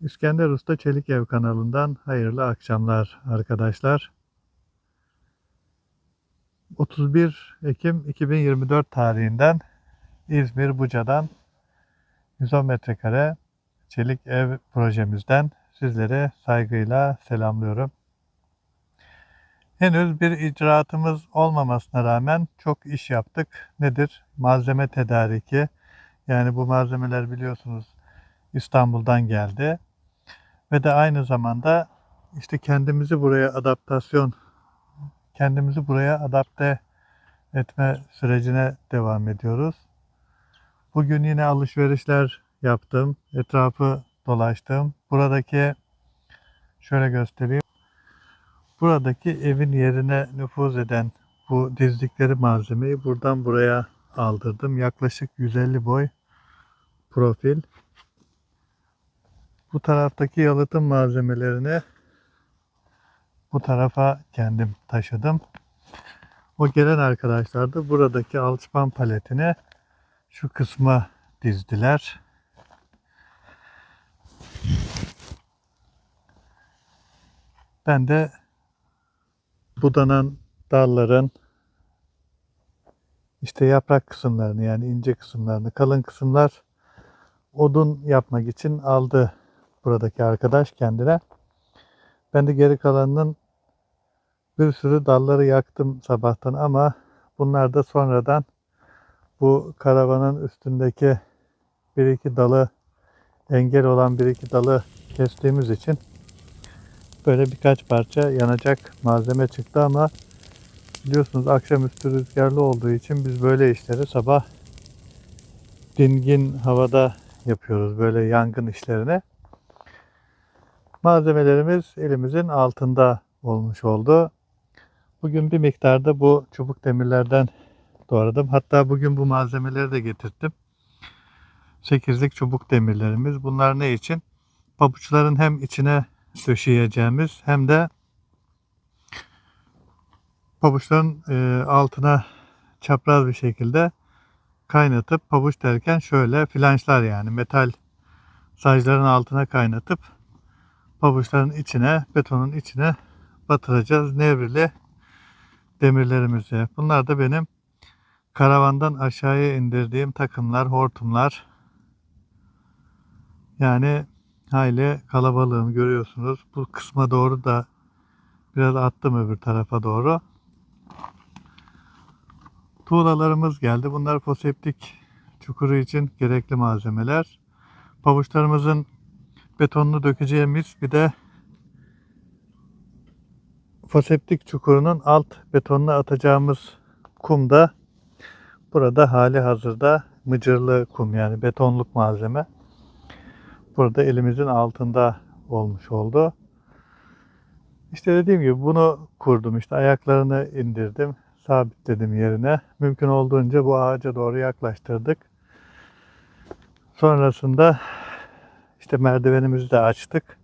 İskender Usta Çelik Ev kanalından hayırlı akşamlar arkadaşlar. 31 Ekim 2024 tarihinden İzmir Buca'dan 110 metrekare çelik ev projemizden sizlere saygıyla selamlıyorum. Henüz bir icraatımız olmamasına rağmen çok iş yaptık. Nedir? Malzeme tedariki. Yani bu malzemeler biliyorsunuz İstanbul'dan geldi. Ve de aynı zamanda işte kendimizi buraya adaptasyon, kendimizi buraya adapte etme sürecine devam ediyoruz. Bugün yine alışverişler yaptım. Etrafı dolaştım. Buradaki şöyle göstereyim. Buradaki evin yerine nüfuz eden bu dizdikleri malzemeyi buradan buraya aldırdım. Yaklaşık 150 boy profil. Bu taraftaki yalıtım malzemelerini bu tarafa kendim taşıdım. O gelen arkadaşlar da buradaki alçıpan paletini şu kısma dizdiler. Ben de budanan dalların işte yaprak kısımlarını yani ince kısımlarını, kalın kısımlar odun yapmak için aldı buradaki arkadaş kendine. Ben de geri kalanının bir sürü dalları yaktım sabahtan ama bunlar da sonradan bu karavanın üstündeki bir iki dalı engel olan bir iki dalı kestiğimiz için böyle birkaç parça yanacak malzeme çıktı ama biliyorsunuz akşamüstü rüzgarlı olduğu için biz böyle işleri sabah dingin havada yapıyoruz böyle yangın işlerini. Malzemelerimiz elimizin altında olmuş oldu. Bugün bir miktarda bu çubuk demirlerden doğradım. Hatta bugün bu malzemeleri de getirdim. 8'lik çubuk demirlerimiz. Bunlar ne için? Pabuçların hem içine döşeyeceğimiz hem de pabuçların e, altına çapraz bir şekilde kaynatıp pabuç derken şöyle flanşlar yani metal sacların altına kaynatıp pabuçların içine betonun içine batıracağız nevrili demirlerimizi. Bunlar da benim karavandan aşağıya indirdiğim takımlar, hortumlar. Yani hayli kalabalığım görüyorsunuz. Bu kısma doğru da biraz attım öbür tarafa doğru. Tuğlalarımız geldi. Bunlar foseptik çukuru için gerekli malzemeler. Pabuçlarımızın betonunu dökeceğimiz bir de foseptik çukurunun alt betonuna atacağımız kum da burada hali hazırda mıcırlı kum yani betonluk malzeme. Burada elimizin altında olmuş oldu. İşte dediğim gibi bunu kurdum. İşte ayaklarını indirdim. Sabitledim yerine. Mümkün olduğunca bu ağaca doğru yaklaştırdık. Sonrasında işte merdivenimizi de açtık.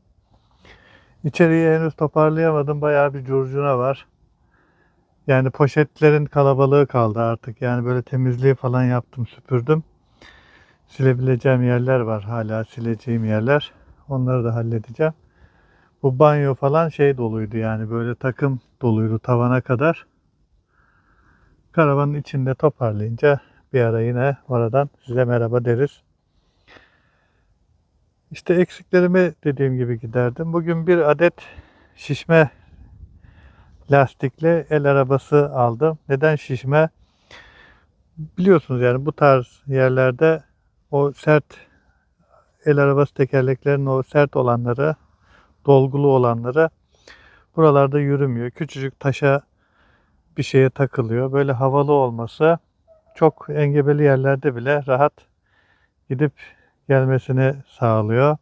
İçeriği henüz toparlayamadım. Bayağı bir curcuna var. Yani poşetlerin kalabalığı kaldı artık. Yani böyle temizliği falan yaptım, süpürdüm. Silebileceğim yerler var hala sileceğim yerler. Onları da halledeceğim. Bu banyo falan şey doluydu yani böyle takım doluydu tavana kadar. Karavanın içinde toparlayınca bir ara yine oradan size merhaba deriz. İşte eksiklerimi dediğim gibi giderdim. Bugün bir adet şişme lastikli el arabası aldım. Neden şişme? Biliyorsunuz yani bu tarz yerlerde o sert el arabası tekerleklerinin o sert olanları, dolgulu olanları buralarda yürümüyor. Küçücük taşa bir şeye takılıyor. Böyle havalı olması çok engebeli yerlerde bile rahat gidip gelmesini sağlıyor.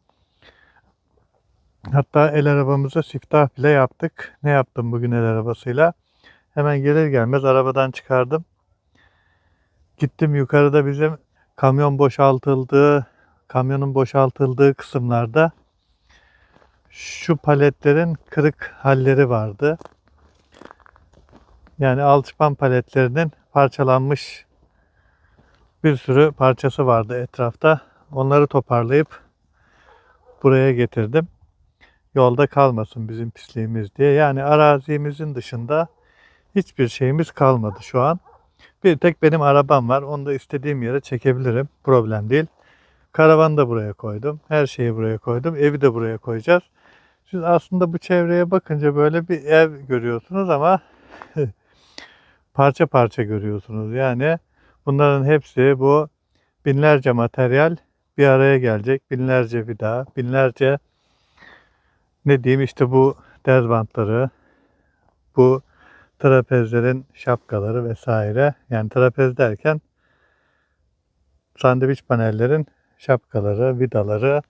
Hatta el arabamıza siftah bile yaptık. Ne yaptım bugün el arabasıyla? Hemen gelir gelmez arabadan çıkardım. Gittim yukarıda bizim kamyon boşaltıldığı, kamyonun boşaltıldığı kısımlarda şu paletlerin kırık halleri vardı. Yani alçıpan paletlerinin parçalanmış bir sürü parçası vardı etrafta. Onları toparlayıp buraya getirdim. Yolda kalmasın bizim pisliğimiz diye. Yani arazimizin dışında hiçbir şeyimiz kalmadı şu an. Bir tek benim arabam var. Onu da istediğim yere çekebilirim. Problem değil. Karavanı da buraya koydum. Her şeyi buraya koydum. Evi de buraya koyacağız. Siz aslında bu çevreye bakınca böyle bir ev görüyorsunuz ama parça parça görüyorsunuz. Yani bunların hepsi bu binlerce materyal bir araya gelecek. Binlerce vida, binlerce ne diyeyim işte bu derzbantları, bu trapezlerin şapkaları vesaire. Yani trapez derken sandviç panellerin şapkaları, vidaları.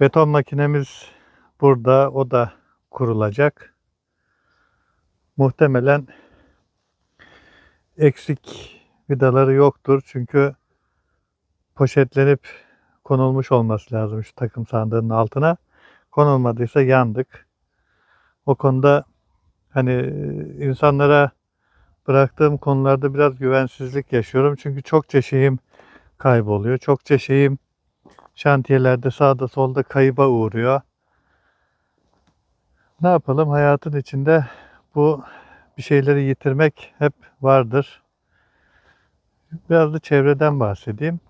Beton makinemiz burada. O da kurulacak. Muhtemelen eksik vidaları yoktur. Çünkü poşetlenip konulmuş olması lazım şu takım sandığının altına. Konulmadıysa yandık. O konuda hani insanlara bıraktığım konularda biraz güvensizlik yaşıyorum. Çünkü çokça şeyim kayboluyor. Çokça şeyim şantiyelerde sağda solda kayıba uğruyor. Ne yapalım hayatın içinde bu bir şeyleri yitirmek hep vardır. Biraz da çevreden bahsedeyim.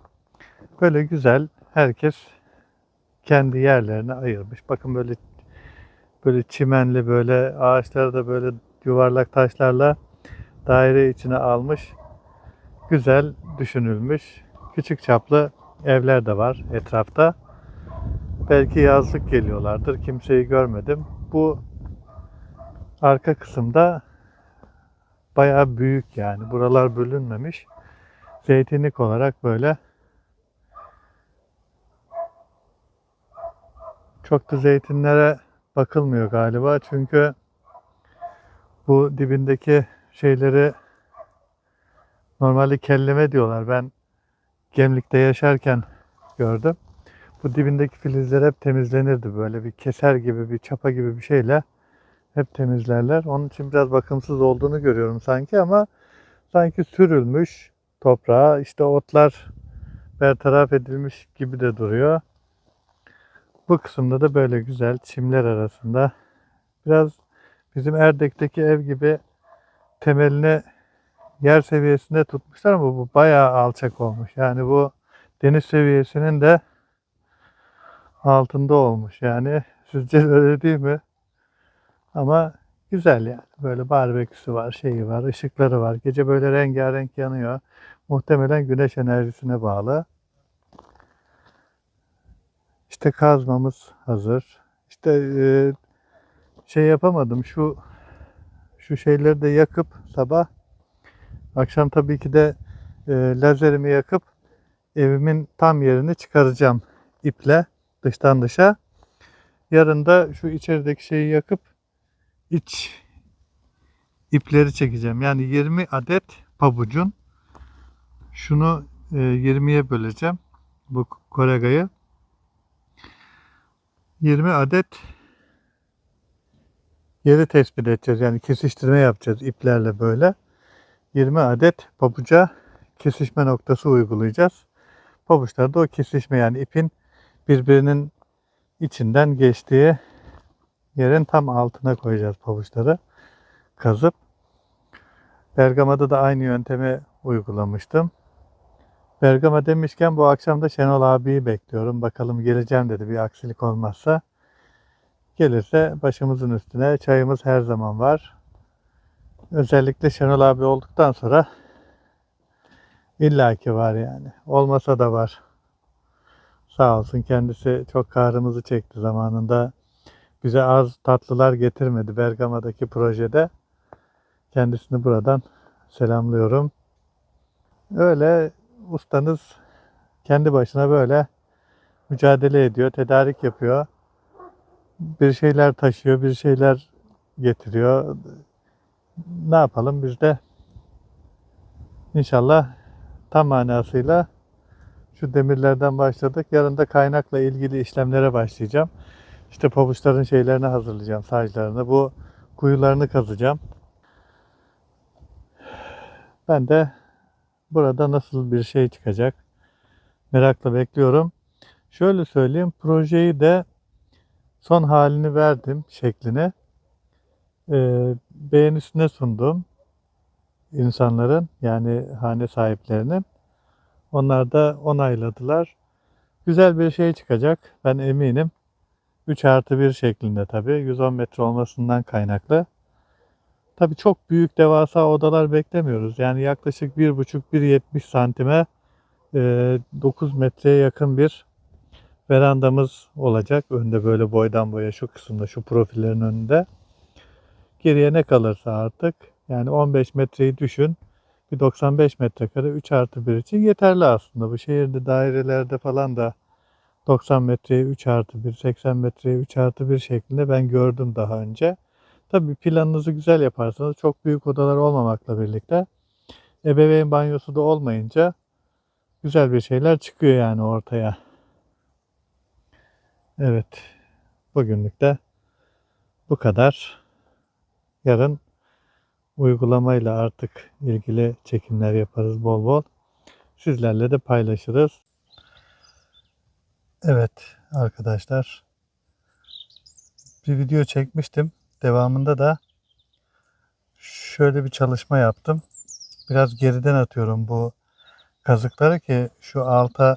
Böyle güzel herkes kendi yerlerine ayırmış. Bakın böyle böyle çimenli böyle ağaçları da böyle yuvarlak taşlarla daire içine almış. Güzel düşünülmüş. Küçük çaplı evler de var etrafta. Belki yazlık geliyorlardır. Kimseyi görmedim. Bu arka kısımda bayağı büyük yani. Buralar bölünmemiş. Zeytinlik olarak böyle çok da zeytinlere bakılmıyor galiba. Çünkü bu dibindeki şeyleri normalde kelleme diyorlar. Ben Gemlik'te yaşarken gördüm. Bu dibindeki filizler hep temizlenirdi böyle bir keser gibi bir çapa gibi bir şeyle hep temizlerler. Onun için biraz bakımsız olduğunu görüyorum sanki ama sanki sürülmüş toprağa işte otlar bertaraf edilmiş gibi de duruyor. Bu kısımda da böyle güzel çimler arasında biraz bizim Erdek'teki ev gibi temelini yer seviyesinde tutmuşlar ama bu bayağı alçak olmuş. Yani bu deniz seviyesinin de altında olmuş. Yani sizce öyle değil mi? Ama güzel yani. Böyle barbeküsü var, şeyi var, ışıkları var. Gece böyle rengarenk yanıyor. Muhtemelen güneş enerjisine bağlı. İşte kazmamız hazır. İşte e, şey yapamadım. Şu şu şeyleri de yakıp sabah akşam tabii ki de e, lazerimi yakıp evimin tam yerini çıkaracağım iple dıştan dışa. Yarın da şu içerideki şeyi yakıp iç ipleri çekeceğim. Yani 20 adet pabucun şunu e, 20'ye böleceğim. Bu koregayı. 20 adet yeri tespit edeceğiz. Yani kesiştirme yapacağız iplerle böyle. 20 adet pabuca kesişme noktası uygulayacağız. Pabuçlar da o kesişme yani ipin birbirinin içinden geçtiği yerin tam altına koyacağız pabuçları kazıp. Bergama'da da aynı yöntemi uygulamıştım. Bergama demişken bu akşam da Şenol abiyi bekliyorum. Bakalım geleceğim dedi bir aksilik olmazsa. Gelirse başımızın üstüne çayımız her zaman var. Özellikle Şenol abi olduktan sonra illaki var yani. Olmasa da var. Sağ olsun kendisi çok kahrımızı çekti zamanında. Bize az tatlılar getirmedi Bergama'daki projede. Kendisini buradan selamlıyorum. Öyle ustanız kendi başına böyle mücadele ediyor, tedarik yapıyor. Bir şeyler taşıyor, bir şeyler getiriyor. Ne yapalım biz de inşallah tam manasıyla şu demirlerden başladık. Yarın da kaynakla ilgili işlemlere başlayacağım. İşte pabuçların şeylerini hazırlayacağım, saclarını. Bu kuyularını kazacağım. Ben de burada nasıl bir şey çıkacak merakla bekliyorum. Şöyle söyleyeyim, projeyi de son halini verdim şeklini. Ee, beğenisine sundum insanların yani hane sahiplerinin. Onlar da onayladılar. Güzel bir şey çıkacak. Ben eminim. 3 artı 1 şeklinde tabii. 110 metre olmasından kaynaklı. Tabii çok büyük devasa odalar beklemiyoruz. Yani yaklaşık 1,5-1,70 santime e, 9 metreye yakın bir verandamız olacak. Önde böyle boydan boya şu kısımda şu profillerin önünde. Geriye ne kalırsa artık yani 15 metreyi düşün. Bir 95 metrekare 3 artı 1 için yeterli aslında. Bu şehirde dairelerde falan da 90 metreye 3 artı 1, 80 metreye 3 artı 1 şeklinde ben gördüm daha önce. Tabii planınızı güzel yaparsanız çok büyük odalar olmamakla birlikte ebeveyn banyosu da olmayınca güzel bir şeyler çıkıyor yani ortaya. Evet. Bugünlük de bu kadar. Yarın uygulamayla artık ilgili çekimler yaparız bol bol. Sizlerle de paylaşırız. Evet arkadaşlar. Bir video çekmiştim. Devamında da şöyle bir çalışma yaptım. Biraz geriden atıyorum bu kazıkları ki şu alta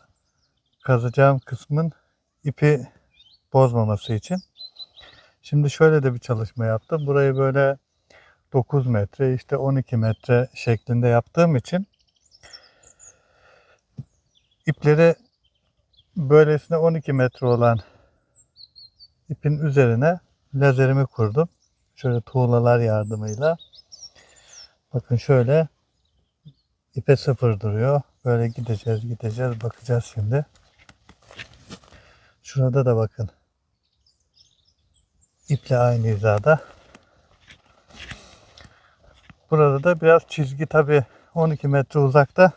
kazacağım kısmın ipi bozmaması için. Şimdi şöyle de bir çalışma yaptım. Burayı böyle 9 metre işte 12 metre şeklinde yaptığım için ipleri böylesine 12 metre olan ipin üzerine lazerimi kurdum. Şöyle tuğlalar yardımıyla. Bakın şöyle ipe sıfır duruyor. Böyle gideceğiz gideceğiz bakacağız şimdi. Şurada da bakın. İple aynı hizada. Burada da biraz çizgi tabi 12 metre uzakta.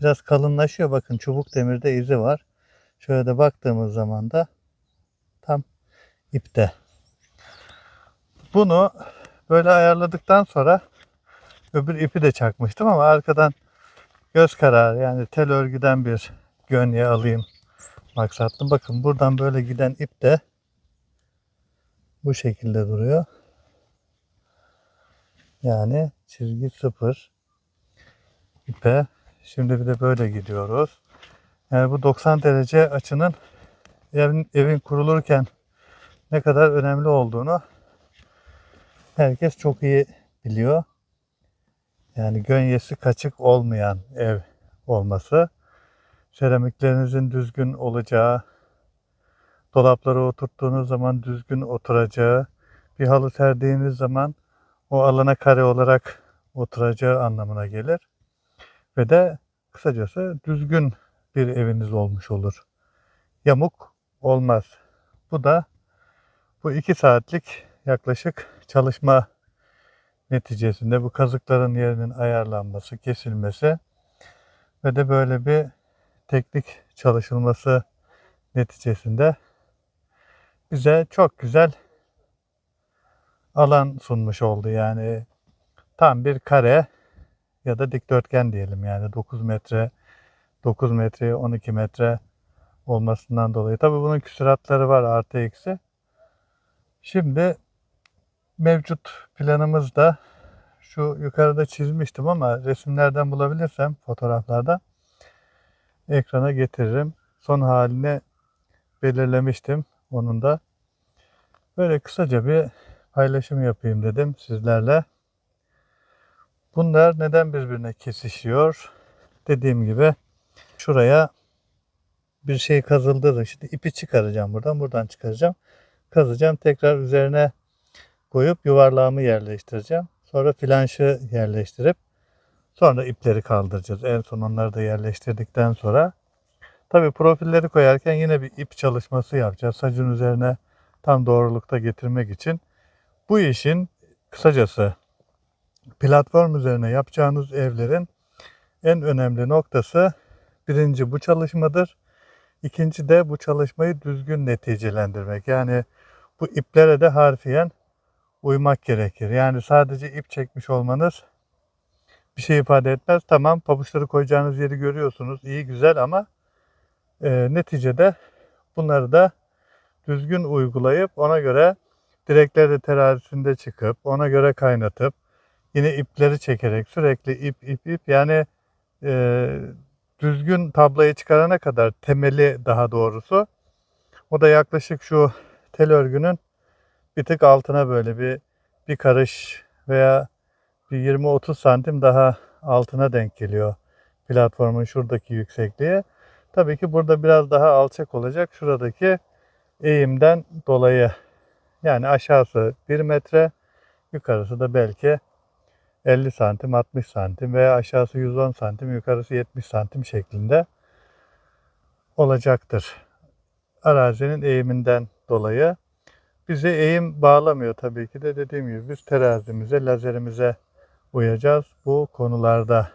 Biraz kalınlaşıyor. Bakın çubuk demirde izi var. Şöyle de baktığımız zaman da tam ipte. Bunu böyle ayarladıktan sonra öbür ipi de çakmıştım ama arkadan göz kararı yani tel örgüden bir gönye alayım maksatlı. Bakın buradan böyle giden ip de bu şekilde duruyor. Yani çizgi sıfır ipe. Şimdi bir de böyle gidiyoruz. Yani bu 90 derece açının evin, evin kurulurken ne kadar önemli olduğunu herkes çok iyi biliyor. Yani gönyesi kaçık olmayan ev olması, seramiklerinizin düzgün olacağı, dolapları oturttuğunuz zaman düzgün oturacağı, bir halı serdiğiniz zaman o alana kare olarak oturacağı anlamına gelir. Ve de kısacası düzgün bir eviniz olmuş olur. Yamuk olmaz. Bu da bu iki saatlik yaklaşık çalışma neticesinde bu kazıkların yerinin ayarlanması, kesilmesi ve de böyle bir teknik çalışılması neticesinde bize çok güzel alan sunmuş oldu. Yani tam bir kare ya da dikdörtgen diyelim yani 9 metre 9 metre 12 metre olmasından dolayı. Tabii bunun küsuratları var artı eksi. Şimdi mevcut planımızda şu yukarıda çizmiştim ama resimlerden bulabilirsem fotoğraflarda ekrana getiririm. Son haline belirlemiştim onun da. Böyle kısaca bir paylaşım yapayım dedim sizlerle. Bunlar neden birbirine kesişiyor? Dediğim gibi şuraya bir şey kazıldı. Şimdi ipi çıkaracağım buradan. Buradan çıkaracağım. Kazacağım. Tekrar üzerine koyup yuvarlağımı yerleştireceğim. Sonra flanşı yerleştirip sonra ipleri kaldıracağız. En son onları da yerleştirdikten sonra tabi profilleri koyarken yine bir ip çalışması yapacağız. Sacın üzerine tam doğrulukta getirmek için. Bu işin kısacası platform üzerine yapacağınız evlerin en önemli noktası birinci bu çalışmadır. İkinci de bu çalışmayı düzgün neticelendirmek. Yani bu iplere de harfiyen uymak gerekir. Yani sadece ip çekmiş olmanız bir şey ifade etmez. Tamam pabuçları koyacağınız yeri görüyorsunuz. iyi güzel ama Ee, neticede bunları da düzgün uygulayıp ona göre direkleri terazisinde çıkıp ona göre kaynatıp yine ipleri çekerek sürekli ip ip ip yani e, düzgün tablayı çıkarana kadar temeli daha doğrusu o da yaklaşık şu tel örgünün bir tık altına böyle bir bir karış veya bir 20-30 santim daha altına denk geliyor platformun şuradaki yüksekliği. Tabii ki burada biraz daha alçak olacak şuradaki eğimden dolayı. Yani aşağısı 1 metre, yukarısı da belki 50 santim, 60 santim veya aşağısı 110 santim, yukarısı 70 santim şeklinde olacaktır. Arazinin eğiminden dolayı. Bizi eğim bağlamıyor tabii ki de dediğim gibi biz terazimize, lazerimize uyacağız bu konularda.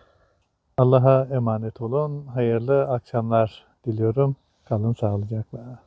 Allah'a emanet olun. Hayırlı akşamlar diliyorum. Kalın sağlıcakla.